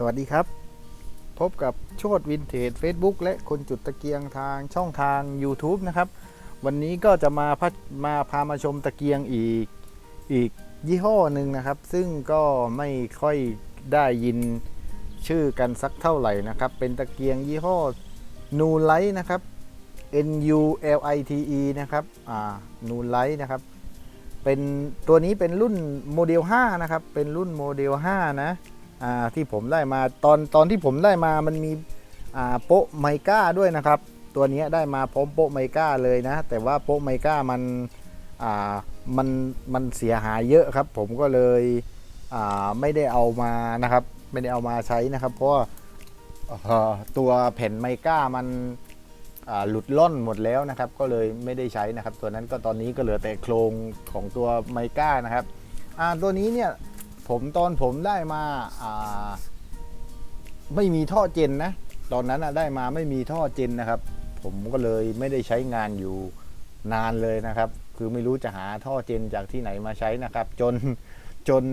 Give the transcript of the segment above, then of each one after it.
สวัสดีครับ พบกับโชดวินเทจ Facebook และคนจุดตะเกียงทางช่องทาง YouTube นะครับ วันนี้ก็จะมาพัดมาพามาชมตะเกียงอีกอีกยี่ห้อหนึ่งนะครับ ซึ่งก็ไม่ค่อยได้ยินชื่อกันสักเท่าไหร่นะครับ เป็นตะเกียงยี่ห้อนูไลท์นะครับ N U L I T E นะครับอ่านูไลท์นะครับ เป็นตัวนี้เป็นรุ่นโมเดล5นะครับ เป็นรุ่นโมเดล5นะ ที่ผมได้มาตอนตอนที่ผมได้มามันมีโปะไมก้าด้วยนะครับ ตัวนี้ได้มาพร้อมโปะไมก้าเลยนะ แต่ว่าโปะไมก้ามันมันมันเสียหายเยอะครับ ผมก็เลยไม่ได้เอามานะครับ ไม่ได้เอามาใช้นะครับ เพราะตัวแผ่นไมก้ามันหลุดล่อนหมดแล้วนะครับ ก็เลยไม่ได้ใช้นะครับ ตัวนั้นก็ตอนนี้ก็เหลือแต่โครงของตัวไมก้านะครับตัวนี้เนี่ย ผมตอนผมได้มาาไม่มีท่อเจนนะ ตอนนั้นได้มาไม่มีท่อเจนนะครับ ผมก็เลยไม่ได้ใช้งานอยู่นานเลยนะครับ คือไม่รู้จะหาท่อเจนจากที่ไหนมาใช้นะครับ จนจน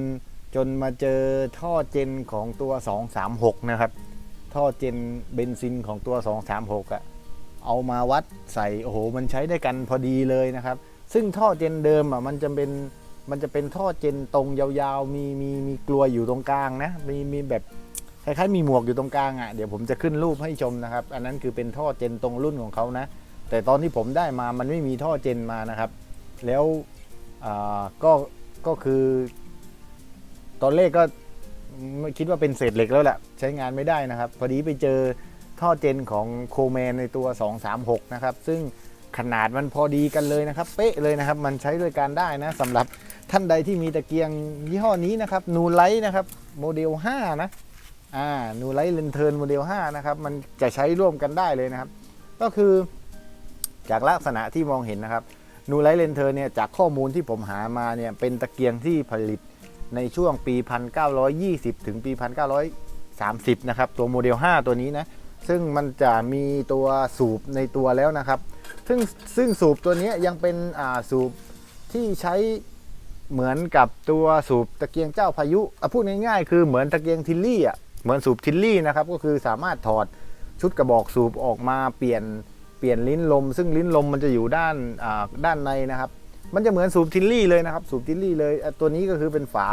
จนมาเจอท่อเจนของตัว 236 นะครับ ท่อเจนเบนซินของตัว 236อะเอามาวัดใส่โอ้โหมันใช้ได้กันพอดีเลยนะครับ ซึ่งท่อเจนเดิมอะมันจะเป็น มันจะเป็นท่อเจนตรงยาวๆ มีมีมีกลัวอยู่ตรงกลางนะ มีมีแบบคล้ายๆมีหมวกอยู่ตรงกลางอะ เดี๋ยวผมจะขึ้นรูปให้ชมนะครับ อันนั้นคือเป็นท่อเจนตรงรุ่นของเขานะ แต่ตอนที่ผมได้มามันไม่มีท่อเจนมานะครับ แล้วอ่าก็ก็คือ ตอนแรกก็คิดว่าเป็นเศษเหล็กแล้วแหละใช้งานไม่ได้นะครับ พอดีไปเจอท่อเจนของโคแมนในตัว 236 นะครับ ซึ่งขนาดมันพอดีกันเลยนะครับ เป๊ะเลยนะครับ มันใช้ด้วยกันได้นะสำหรับ ท่านใดที่มีตะเกียงยี่ห้อนี้นะครับนูไลท์นะครับโมเดล 5 นะอ่านูไลท์เลนเทิร์นโมเดล 5 นะครับ มันจะใช้ร่วมกันได้เลยนะครับ ก็คือจากลักษณะที่มองเห็นนะครับนูไลท์เลนเทิร์นเนี่ยจากข้อมูลที่ผมหามาเนี่ยเป็นตะเกียงที่ผลิตในช่วงปี 1920 ถึงปี 1930 นะครับ ตัวโมเดล 5 ตัวนี้นะ ซึ่งมันจะมีตัวสูบในตัวแล้วนะครับ ซึ่งซึ่งสูบตัวนี้ยังเป็นอ่าสูบที่ใช้ เหมือนกับตัวสูบตะเกียงเจ้าพายุอพูดง่ายๆคือเหมือนตะเกียงทิลลี่อะเหมือนสูบทิลลี่นะครับก็คือสามารถถอดชุดกระบอกสูบออกมาเปลี่ยนเปลี่ยนลิ้นลม ซึ่งลิ้นลมมันจะอยู่ด้านอ่าด้านในนะครับ มันจะเหมือนสูบทิลลี่เลยนะครับ สูบทิลลี่เลยตัวนี้ก็คือเป็นฝา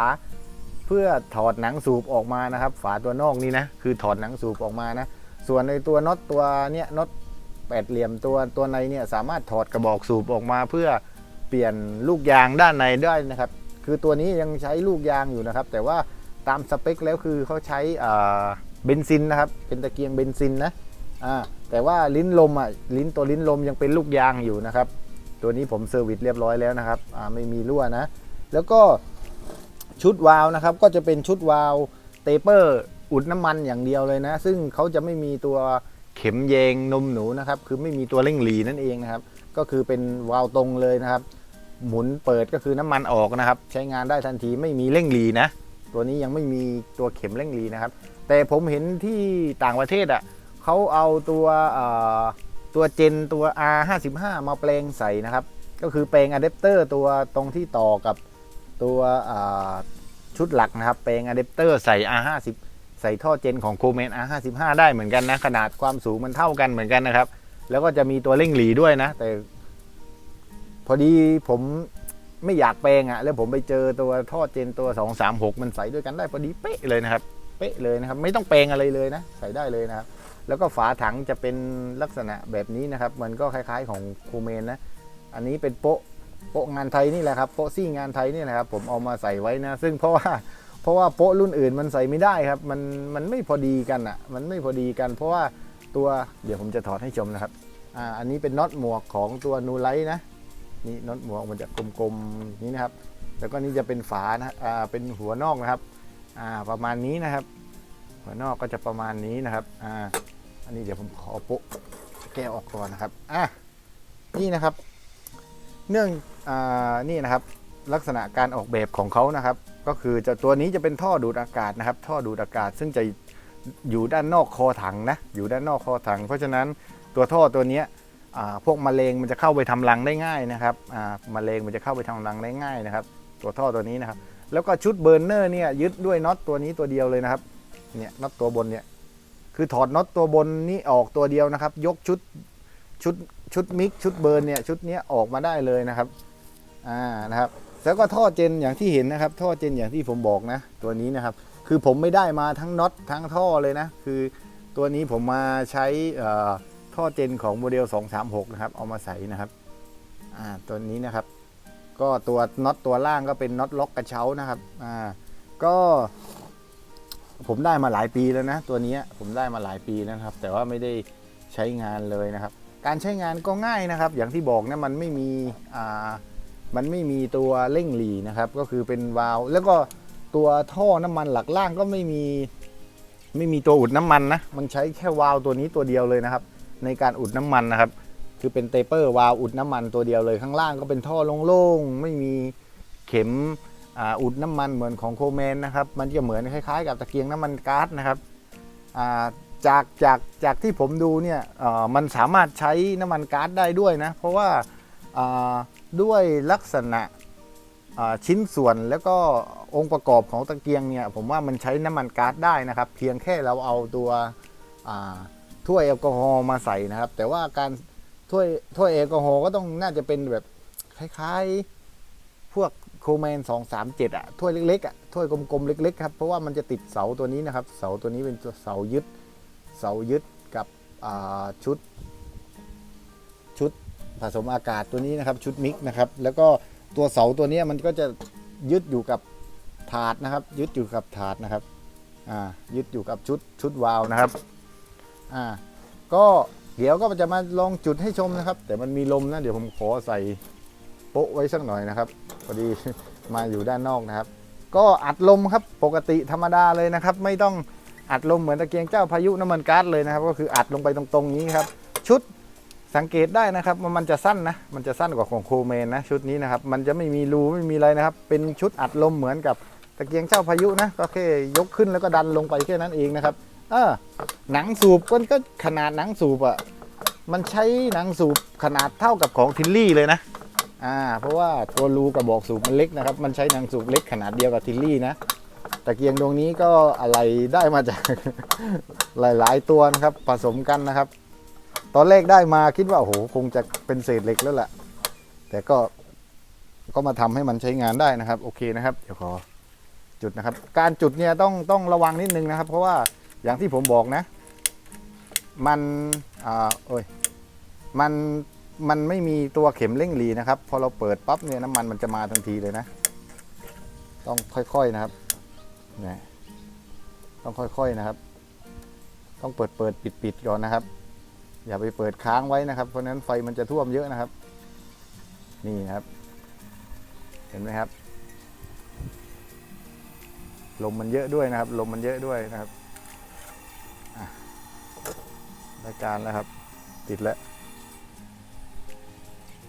เพื่อถอดหนังสูบออกมานะครับ ฝาตัวนอกนี้นะคือถอดหนังสูบออกมานะส่วนในตัวน็อตตัวเนี้ยน็อตแปดเหลี่ยมตัวตัวในเนี่ยสามารถถอดกระบอกสูบออกมาเพื่อ ปลี่ยนลูกยางด้านในได้นะครับ คือตัวนี้ยังใช้ลูกยางอยู่นะครับ แต่ว่าตามสเปคแล้วคือเขาใช้เบนซินนะครับ เป็นตะเกียงเบนซินนะแต่ว่าลิ้นลมอะลิ้นตัวลิ้นลมยังเป็นลูกยางอยู่นะครับ ตัวนี้ผมเซอร์วิสเรียบร้อยแล้วนะครับไม่มีรั่วนะ แล้วก็ชุดวาล์วนะครับก็จะเป็นชุดวาล์วเตเปอร์อุดน้ำมันอย่างเดียวเลยนะ ซึ่งเขาจะไม่มีตัวเข็มแยงนมหนูนะครับ คือไม่มีตัวเร่งหลีนั่นเองนะครับ ก็คือเป็นวาล์วตรงเลยนะครับ หมุนเปิดก็คือน้ำมันออกนะครับ ใช้งานได้ทันทีไม่มีเร่งหลีนะ ตัวนี้ยังไม่มีตัวเข็มเร่งหลีนะครับ แต่ผมเห็นที่ต่างประเทศอะเขาเอาตัวตัวเจนตัว R55 มาแปลงใส่นะครับ ก็คือแปลงอะแดปเตอร์ตัวตรงที่ต่อกับตัวชุดหลักนะครับ แปลงอะแดปเตอร์ใส่ R50 ใส่ท่อเจนของโคเมน R55 ได้เหมือนกันนะ ขนาดความสูงมันเท่ากันเหมือนกันนะครับ แล้วก็จะมีตัวเร่งหลีด้วยนะ แต่ พอดีผมไม่อยากแปลงอะ่ะ แล้วผมไปเจอตัวท่อเจนตัว 236 มันใส่ด้วยกันได้พอดีเป๊ะเลยนะครับ เป๊ะเลยนะครับ ไม่ต้องแปลงอะไรเลยนะ ใส่ได้เลยนะครับ แล้วก็ฝาถังจะเป็นลักษณะแบบนี้นะครับ มันก็คล้ายๆของโคเมนนะ อันนี้เป็นโปะโปะงานไทยนี่แหละครับโปะซี่งานไทยนี่แหละครับ ผมเอามาใส่ไว้นะ ซึ่งเพราะว่าเพราะว่าโปะรุ่นอื่นมันใส่ไม่ได้ครับ มันมันไม่พอดีกันอะ มันไม่พอดีกัน เพราะว่าตัวเดี๋ยวผมจะถอดให้ชมนะครับ อ่า อันนี้เป็นน็อตหมวกของตัวนูไลท์นะ นี่น็อตหมวกมันจะกลมๆนี้นะครับ แล้วก็นี่จะเป็นฝานะอ่าเป็นหัวนอกนะครับอ่าประมาณนี้นะครับ หัวนอกก็จะประมาณนี้นะครับอ่าอันนี้เดี๋ยวผมขอโปะแกะออกก่อนนะครับอะนี่นะครับ เนื่องอ่านี่นะครับลักษณะการออกแบบของเขานะครับ ก็คือจะตัวนี้จะเป็นท่อดูดอากาศนะครับ ท่อดูดอากาศซึ่งจะอยู่ด้านนอกคอถังนะอยู่ด้านนอกคอถัง เพราะฉะนั้นตัวท่อตัวเนี้ย พวกมะเร็งมันจะเข้าไปทำรังได้ง่ายนะครับมะเร็งมันจะเข้าไปทำรังได้ง่ายนะครับ ตัวท่อตัวนี้นะครับ แล้วก็ชุดเบอร์เนอร์เนี่ยยึดด้วยน็อตตัวนี้ตัวเดียวเลยนะครับเนี่ยน็อตตัวบนเนี่ยคือถอดน็อตตัวบนนี้ออกตัวเดียวนะครับ ยกชุดชุดชุดมิกชุดเบิร์นเนี่ยชุดนี้ออกมาได้เลยนะครับอ่านะครับ แล้วก็ท่อเจนอย่างที่เห็นนะครับ ท่อเจนอย่างที่ผมบอกนะ ตัวนี้นะครับ คือผมไม่ได้มาทั้งน็อตทั้งท่อเลยนะ คือตัวนี้ผมมาใช้อ่อ ท่อเจนของโมเดล 236 นะครับ เอามาใส่นะครับ อ่า ตัวนี้นะครับ ก็ตัวน็อตตัวล่างก็เป็นน็อตล็อกกระเช้านะครับ อ่า ก็ ผมได้มาหลายปีแล้วนะ ตัวนี้ผมได้มาหลายปีแล้วนะครับ แต่ว่าไม่ได้ใช้งานเลยนะครับ การใช้งานก็ง่ายนะครับ อย่างที่บอกนะ มันไม่มี อ่า มันไม่มีตัวเร่งหลีนะครับ ก็คือเป็นวาล์ว แล้วก็ตัวท่อน้ำมันหลักล่างก็ไม่มี ไม่มีตัวอุดน้ำมันนะ มันใช้แค่วาล์วตัวนี้ตัวเดียวเลยนะครับ ในการอุดน้ำมันนะครับ คือเป็นเตเปอร์วาล์วอุดน้ำมันตัวเดียวเลยข้างล่างก็เป็นท่อโล่งๆไม่มีเข็มอ,อุดน้ำมันเหมือนของโคแมนนะครับ มันจะเหมือนคล้ายๆ กับตะเกียงน้ำมันก๊าซนะครับจากจากจากที่ผมดูเนี่ยมันสามารถใช้น้ำมันก๊าซได้ด้วยนะ เพราะว่าด้วยลักษณะชิ้นส่วนแล้วก็องค์ประกอบของตะเกียงเนี่ยผมว่ามันใช้น้ำมันก๊าซได้นะครับ เพียงแค่เราเอาตัว ถ้วยแอลกอฮอล์มาใส่นะครับ แต่ว่าการถ้วยถ้วยแอลกอฮอล์ก็ต้องน่าจะเป็นแบบคล้ายๆ พวกโคแมน237อะถ้วยเล็กๆอะถ้วยกลมๆเล็กๆครับเพราะว่ามันจะติดเสาตัวนี้นะครับ เสาตัวนี้เป็นเสายึดเสายึดกับชุด ชุดผสมอากาศตัวนี้นะครับ ชุดมิกนะครับ แล้วก็ตัวเสาตัวนี้มันก็จะยึดอยู่กับถาดนะครับ ยึดอยู่กับถาดนะครับยึดอยู่กับชุดชุดวาล์วนะครับ อ่าก็เดี๋ยวก็จะมาลองจุดให้ชมนะครับ แต่มันมีลมนะ เดี๋ยวผมขอใส่โป๊ะไว้สักหน่อยนะครับพอดีมาอยู่ด้านนอกนะครับ ก็อัดลมครับปกติธรรมดาเลยนะครับ ไม่ต้องอัดลมเหมือนตะเกียงเจ้าพายุน้ำมันก๊าซเลยนะครับ ก็คืออัดลงไปตรงๆนี้ครับ ชุดสังเกตได้นะครับว่ามันจะสั้นนะ มันจะสั้นกว่าของโคเมนนะชุดนี้นะครับ มันจะไม่มีรูไม่มีอะไรนะครับ เป็นชุดอัดลมเหมือนกับตะเกียงเจ้าพายุนะ ก็แค่ยกขึ้นแล้วก็ดันลงไปแค่นั้นเองนะครับ เออหนังสูบก็ก็ขนาดหนังสูบอะ่ะมันใช้หนังสูบขนาดเท่ากับของทิลลี่เลยนะอ่าเพราะว่าตัวรูกระบอกสูบมันเล็กนะครับ มันใช้หนังสูบเล็กขนาดเดียวกับทิลลี่นะตะเกียงดวงนี้ก็อะไรได้มาจากหลาย ๆ ตัวนะครับผสมกันนะครับ ตอนแรกได้มาคิดว่าโอ้โหคงจะเป็นเศษเหล็กแล้วแหละแต่ก็ก็มาทำให้มันใช้งานได้นะครับ โอเคนะครับ เดี๋ยวขอจุดนะครับ การจุดเนี่ยต้องต้องระวังนิดนึงนะครับ เพราะว่า อย่างที่ผมบอกนะ มันอ่าโอ้ยมันมันไม่มีตัวเข็มเร่งรีนะครับ พอเราเปิดปั๊บเนี่ยน้ำมันมันจะมาทันทีเลยนะ ต้องค่อยๆนะครับนี่ต้องค่อยๆนะครับ ต้องเปิดเปิดปิดปิดก่อนนะครับ อย่าไปเปิดค้างไว้นะครับ เพราะฉะนั้นไฟมันจะท่วมเยอะนะครับ นี่นะครับ เห็นไหมครับ ลมมันเยอะด้วยนะครับ ลมมันเยอะด้วยนะครับ รายการแล้วครับ ติดแล้ว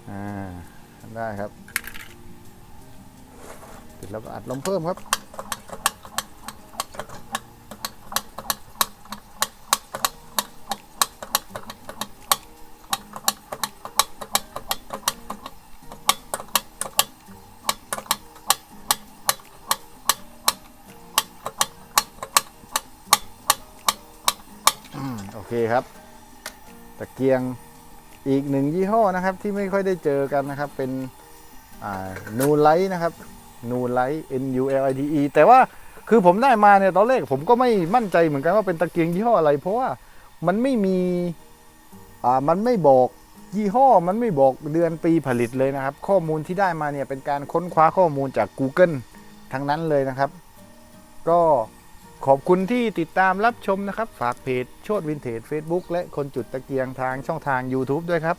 อ่า ได้ครับ ติดแล้วอัดลมเพิ่มครับ อืมโอเคครับ ตะเกียงอีกหนึ่งยี่ห้อนะครับที่ไม่ค่อยได้เจอกันนะครับ เป็นนูไลท์นะครับนูไลท์ N U L I T E แต่ว่าคือผมได้มาเนี่ยตอนแรกผมก็ไม่มั่นใจเหมือนกันว่าเป็นตะเกียงยี่ห้ออะไร เพราะว่ามันไม่มีอ่ามันไม่บอกยี่ห้อมันไม่บอกเดือนปีผลิตเลยนะครับ ข้อมูลที่ได้มาเนี่ยเป็นการค้นคว้าข้อมูลจาก Google ทั้งนั้นเลยนะครับ ก็ ขอบคุณที่ติดตามรับชมนะครับ ฝากเพจโชดวินเทจ Facebook และคนจุดตะเกียงทางช่องทาง YouTube ด้วยครับ